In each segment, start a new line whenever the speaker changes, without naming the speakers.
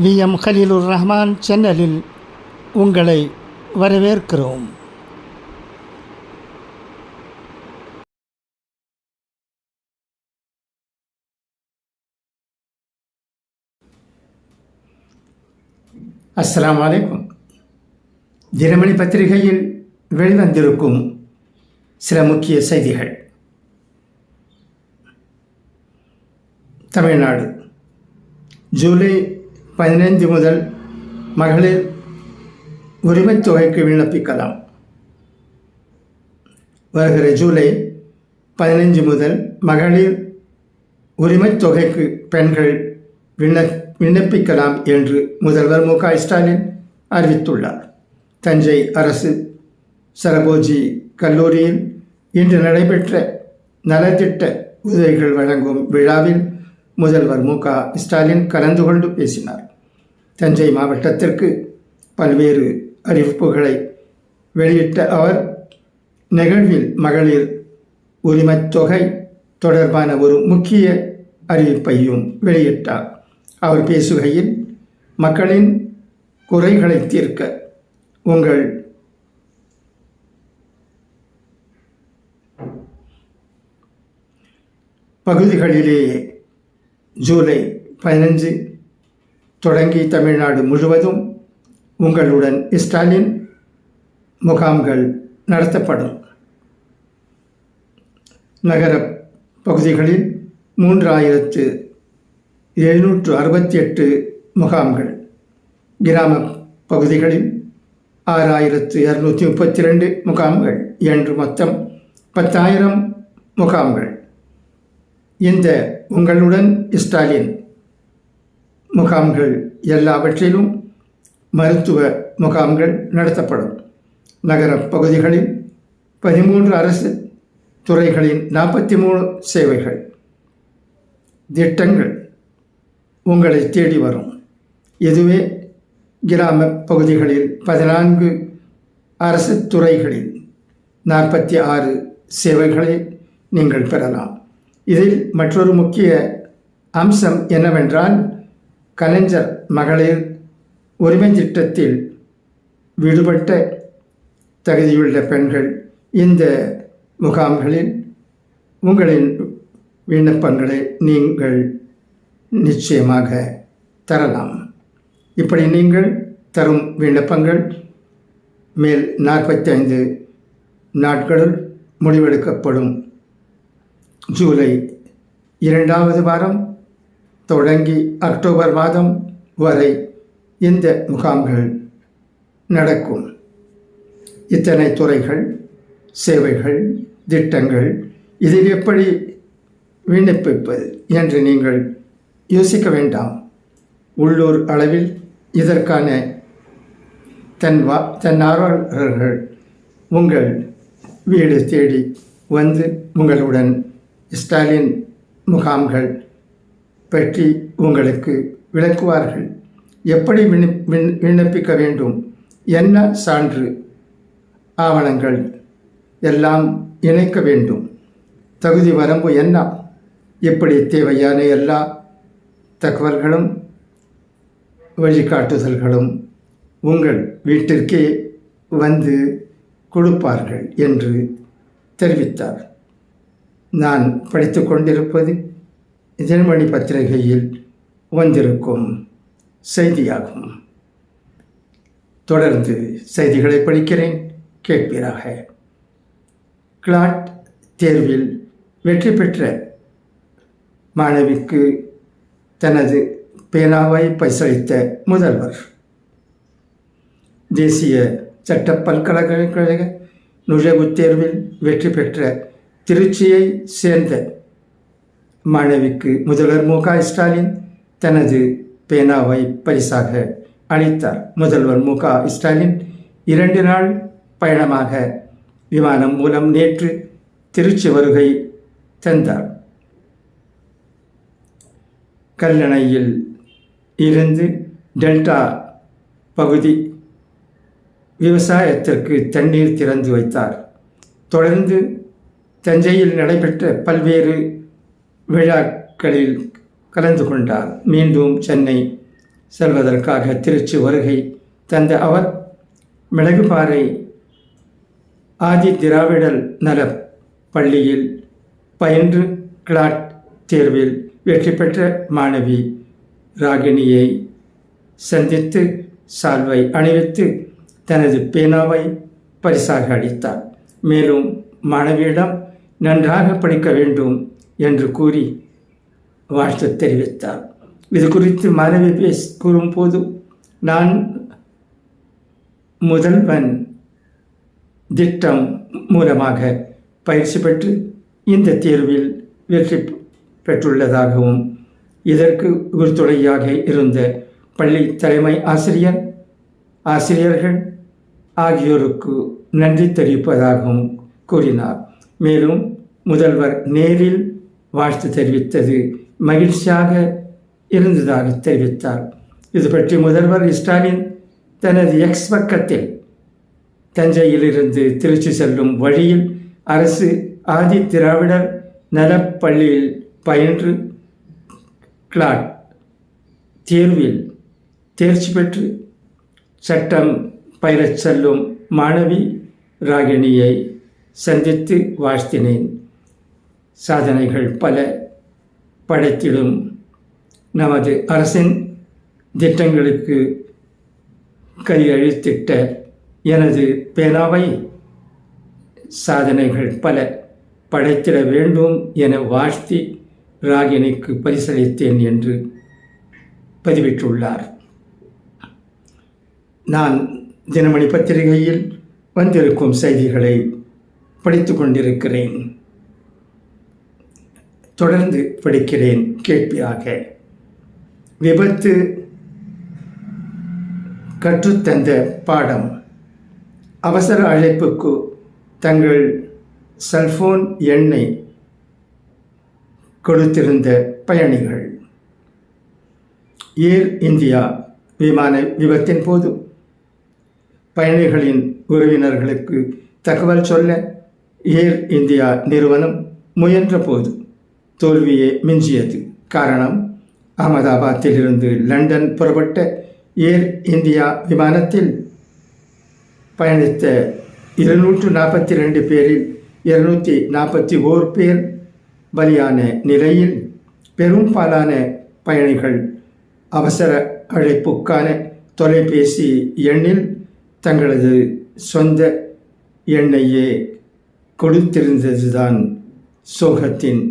We. M. Haleelur Rahman சேனலில் உங்களை வரவேற்கிறோம். அஸ்லாம் அலைக்கும். தினமணி பத்திரிகையில் வெளிவந்திருக்கும் சில முக்கிய செய்திகள். தமிழ்நாடு. ஜூலை பதினைந்து முதல் மகளிர் உரிமைத் தொகைக்கு விண்ணப்பிக்கலாம். வருகிற ஜூலை பதினைஞ்சு முதல் மகளிர் உரிமைத் தொகைக்கு பெண்கள் விண்ண விண்ணப்பிக்கலாம் என்று முதல்வர் மு க ஸ்டாலின் அறிவித்துள்ளார். தஞ்சை அரசு சரபோஜி கல்லூரியில் இன்று நடைபெற்ற நலத்திட்ட உதவிகள் வழங்கும் விழாவில் முதல்வர் மு க ஸ்டாலின் கலந்து கொண்டு பேசினார். தஞ்சை மாவட்டத்திற்கு பல்வேறு அறிவிப்புகளை வெளியிட்ட அவர் நிகழ்வில் மகளிர் உரிமைத் தொகை தொடர்பான ஒரு முக்கிய அறிவிப்பையும் வெளியிட்டார். அவர் பேசுகையில் மக்களின் குறைகளை தீர்க்க உங்கள் பகுதிகளிலேயே ஜூலை பதினஞ்சு தொடங்கி தமிழ்நாடு முழுவதும் உங்களுடன் ஸ்டாலின் முகாம்கள் நடத்தப்படும். நகர பகுதிகளில் மூன்றாயிரத்து எழுநூற்று அறுபத்தி எட்டு முகாம்கள். கிராம பகுதிகளில் ஆறாயிரத்து இரநூத்தி முப்பத்தி ரெண்டு முகாம்கள். என்று மொத்தம் பத்தாயிரம் முகாம்கள். இந்த உங்களுடன் ஸ்டாலின் முகாம்கள் எல்லாவற்றிலும் மருத்துவ முகாம்கள் நடத்தப்படும். நகர பகுதிகளில் பதிமூன்று அரசு துறைகளின் நாற்பத்தி மூணு சேவைகள். திட்டங்கள் உங்களை தேடி வரும். இதுவே கிராம பகுதிகளில் பதினான்கு அரசு துறைகளில் நாற்பத்தி ஆறு சேவைகளை நீங்கள் பெறலாம். இதில் மற்றொரு முக்கிய அம்சம் என்னவென்றால் கலைஞர் மகளிர் உரிமை திட்டத்தில் விடுபட்ட தகுதியுள்ள பெண்கள் இந்த முகாம்களில் உங்களின் விண்ணப்பங்களை நீங்கள் நிச்சயமாக தரலாம். இப்படி நீங்கள் தரும் விண்ணப்பங்கள் மேல் நாற்பத்தைந்து நாட்களில் முடிவெடுக்கப்படும். ஜூலை இரண்டாவது வாரம் தொடங்கி அக்டோபர் மாதம் வரை இந்த முகாம்கள் நடக்கும். இத்தனை துறைகள் சேவைகள் திட்டங்கள் இதில் எப்படி விண்ணப்பிப்பது என்று நீங்கள் யோசிக்க வேண்டாம். உள்ளூர் அளவில் இதற்கான தன் வா தன்னார்வலர்கள் உங்கள் வீடு தேடி வந்து உங்களுடன் ஸ்டாலின் முகாம்கள் பற்றி உங்களுக்கு விளக்குவார்கள். எப்படி விண்ணப் விண் விண்ணப்பிக்க வேண்டும்? என்ன சான்று ஆவணங்கள் எல்லாம் இணைக்க வேண்டும்? தகுதி வரம்பு என்ன? எப்படி தேவையான எல்லா தகவல்களும் வழிகாட்டுதல்களும் உங்கள் வீட்டிற்கே வந்து கொடுப்பார்கள் என்று தெரிவித்தார். நான் படித்து கொண்டிருப்பது தினமணி பத்திரிகையில் வந்திருக்கும் செய்தியாகும். தொடர்ந்து செய்திகளை படிக்கிறேன் கேட்பீராக. கிளாட் தேர்வில் வெற்றி பெற்ற மாணவிக்கு தனது பேனாவை பரிசளித்த முதல்வர். தேசிய சட்ட பல்கலைக்கழக நுழைவுத் தேர்வில் வெற்றி பெற்ற திருச்சியை சேர்ந்த மாணவிக்கு முதல்வர் மு க ஸ்டாலின் தனது பேனாவை பரிசாக அளித்தார். முதல்வர் மு க ஸ்டாலின் இரண்டு நாள் பயணமாக விமானம் மூலம் நேற்று திருச்சி வருகை தந்தார். கல்லணையில் இருந்து டெல்டா பகுதி விவசாயத்திற்கு தண்ணீர் திறந்து வைத்தார். தொடர்ந்து தஞ்சையில் நடைபெற்ற பல்வேறு விழாக்களில் கலந்து கொண்டார். மீண்டும் சென்னை செல்வதற்காக திருச்சி வருகை தந்த அவர் மிளகுபாறை ஆதி திராவிடல் நல பள்ளியில் பயின்று கிளாட் தேர்வில் வெற்றி பெற்ற மாணவி ராகினியை சந்தித்து சால்வை அணிவித்து தனது பேனாவை பரிசாக அளித்தார். மேலும் மாணவியிடம் நன்றாக படிக்க வேண்டும் என்று கூறி வாழ்த்து தெரிவித்தார். இது குறித்து மாணவி பேஸ் கூறும்போது நான் முதல்வன் திட்டம் மூலமாக பயிற்சி பெற்று இந்த தேர்வில் வெற்றி பெற்றுள்ளதாகவும் இதற்கு உறுதுணையாக இருந்த பள்ளி தலைமை ஆசிரியர் ஆசிரியர்கள் ஆகியோருக்கு நன்றி தெரிவிப்பதாகவும் கூறினார். மேலும் முதல்வர் நேரில் வாழ்த்து தெரிவித்தது. மகிழ்ச்சியாக இருந்ததாக தெரிவித்தார். இது பற்றி முதல்வர் ஸ்டாலின் தனது எக்ஸ் பக்கத்தில் தஞ்சையிலிருந்து திருச்சி செல்லும் வழியில் அரசு ஆதி திராவிடர் நலப்பள்ளியில் பயின்று கிளாட் தேர்வில் தேர்ச்சி பெற்று சட்டம் பயிரச் செல்லும் மாணவி ராகிணியை சந்தித்து வாழ்த்தினேன். சாதனைகள் பல படைத்திடும். நமது அரசின் திட்டங்களுக்கு கையெழுத்திட்ட எனது பேனாவை சாதனைகள் பல படைத்திட வேண்டும் என வாழ்த்தி ராகினிக்கு பரிசளித்தேன் என்று பதிவிட்டுள்ளார். நான் தினமணி பத்திரிகையில் வந்திருக்கும் செய்திகளை படித்து கொண்டிருக்கிறேன். தொடர்ந்து படிக்கிறேன் கேள்வியாக விபத்து கற்றுத்தந்த பாடம். அவசர அழைப்புக்கு தங்கள் செல்போன் எண்ணை கொடுத்திருந்த பயணிகள். ஏர் இந்தியா விமான விபத்தின் போது பயணிகளின் உறவினர்களுக்கு தகவல் சொல்ல ஏர் இந்தியா நிறுவனம் முயன்ற போது தோல்வியே மிஞ்சியது. காரணம் அகமதாபாத்திலிருந்து லண்டன் புறப்பட்ட ஏர் இந்தியா விமானத்தில் பயணித்த இருநூற்று நாற்பத்தி ரெண்டு பேரில் இருநூற்றி நாற்பத்தி ஓர் பேர் பலியான நிலையில் பெரும்பாலான பயணிகள் அவசர அழைப்புக்கான தொலைபேசி எண்ணில் தங்களது சொந்த எண்ணையே கொடுத்திருந்ததுதான் சோகத்தின்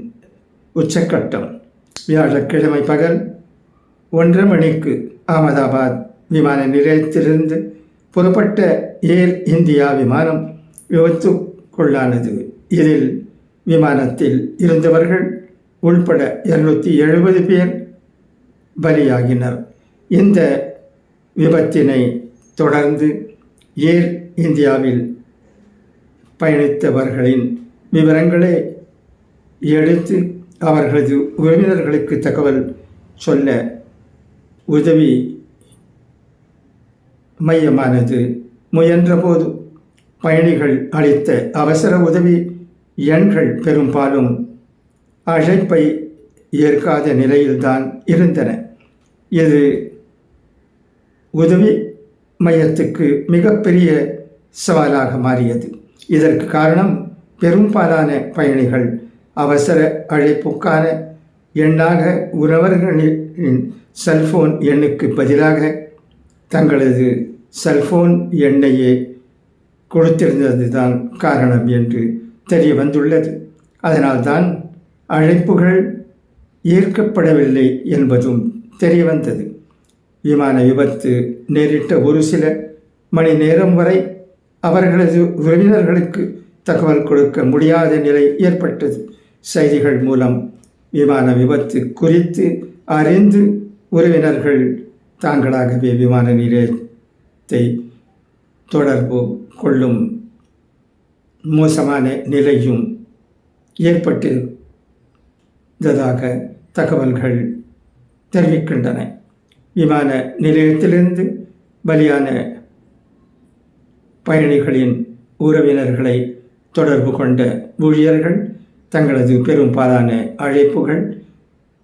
உச்சக்கட்டம். வியாழக்கிழமை பகல் ஒன்றரை மணிக்கு அகமதாபாத் விமான நிலையத்திலிருந்து புறப்பட்ட ஏர் இந்தியா விமானம் விபத்துக்குள்ளானது இதில் விமானத்தில் இருந்தவர்கள் உள்பட இருநூற்றி எழுபது பேர் பலியாகினர். இந்த விபத்தினை தொடர்ந்து ஏர் இந்தியாவில் பயணித்தவர்களின் விவரங்களை எடுத்து அவர்களது உறவினர்களுக்கு தகவல் சொல்ல உதவி மையமானது. முயன்றபோது பயணிகள் அளித்த அவசர உதவி எண்கள் பெரும்பாலும் அழைப்பை ஏற்காத நிலையில்தான் இருந்தன. இது உதவி மையத்துக்கு மிகப்பெரிய சவாலாக மாறியது. இதற்கு காரணம் பெரும்பாலான பயணிகள் அவசர அழைப்புக்கான எண்ணாக உறவர்களின் செல்போன் எண்ணுக்கு பதிலாக தங்களது செல்போன் எண்ணையே கொடுத்திருந்தது தான் காரணம் என்று தெரிய வந்துள்ளது அதனால்தான் அழைப்புகள் ஈர்க்கப்படவில்லை என்பதும் தெரிய வந்தது விமான விபத்து நேரிட்ட ஒரு சில மணி நேரம் வரை அவர்களது உறவினர்களுக்கு தகவல் கொடுக்க முடியாத நிலை ஏற்பட்டது. செய்திகள் மூலம் விமான விபத்து குறித்து அறிந்து உறவினர்கள் தாங்களாகவே விமான நிலையத்தை தொடர்பு கொள்ளும் மோசமான நிலையும் ஏற்பட்டிருந்ததாக தகவல்கள் தெரிவிக்கின்றன. விமான நிலையத்திலிருந்து பலியான பயணிகளின் உறவினர்களை தொடர்பு கொண்ட ஊழியர்கள் தங்களது பெரும்பாலான அழைப்புகள்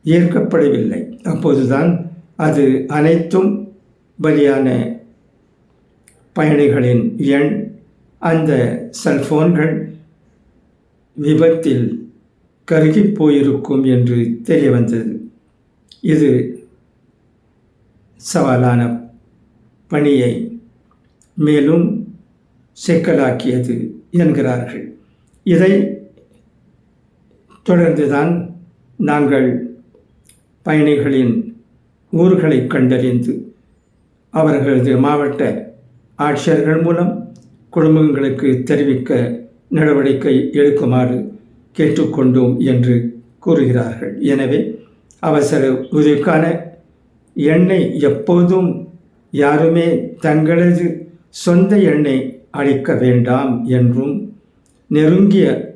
ஏற்கப்படவில்லை. அப்போதுதான் அது அனைத்தும் பலியான பயணிகளின் எண் அந்த செல்போன்கள் விபத்தில் கருகிப் போயிருக்கும் என்று தெரிய வந்தது இது சவாலான பணியை மேலும் சிக்கலாக்கியது என்கிறார்கள். இதை தொடர்ந்துதான் நாங்கள் பயணிகளின் ஊர்களை கண்டறிந்து அவர்களது மாவட்ட ஆட்சியர்கள் மூலம் குடும்பங்களுக்கு தெரிவிக்க நடவடிக்கை எடுக்குமாறு கேட்டுக்கொண்டோம் என்று கூறுகிறார்கள். எனவே அவசர உதவிக்கான எண்ணை எப்போதும் யாருமே தங்களது சொந்த எண்ணை அளிக்க வேண்டாம் என்றும் நெருங்கிய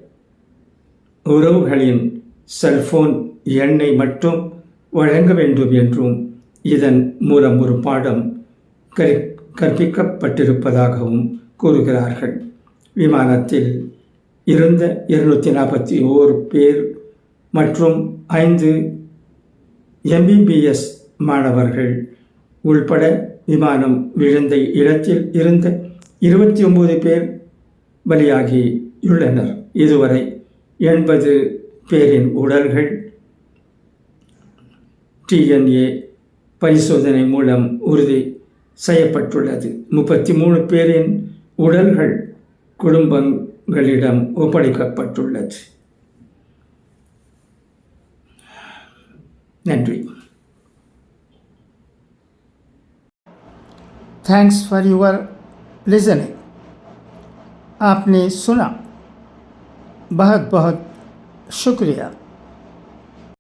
உறவுகளின் செல்போன் எண்ணை மட்டும் வழங்க வேண்டும் என்றும் இதன் மூலம் ஒரு பாடம் கறி கற்பிக்கப்பட்டிருப்பதாகவும் கூறுகிறார்கள். விமானத்தில் இருந்த இருநூற்றி நாற்பத்தி ஓரு பேர் மற்றும் ஐந்து எம்பிபிஎஸ் மாணவர்கள் உள்பட விமானம் விழுந்த இடத்தில் இருந்த இருபத்தி ஒன்பது பேர் பலியாகியுள்ளனர். இதுவரை எண்பது பேரின் உடல்கள் டிஎன்ஏ பரிசோதனை மூலம் உறுதி செய்யப்பட்டுள்ளது முப்பத்தி மூணு பேரின் உடல்கள் குடும்பங்களிடம் ஒப்படைக்கப்பட்டுள்ளது நன்றி
थैंक्स फॉर योर लिसनिंग आपने सुना बहुत बहुत शुक्रिया।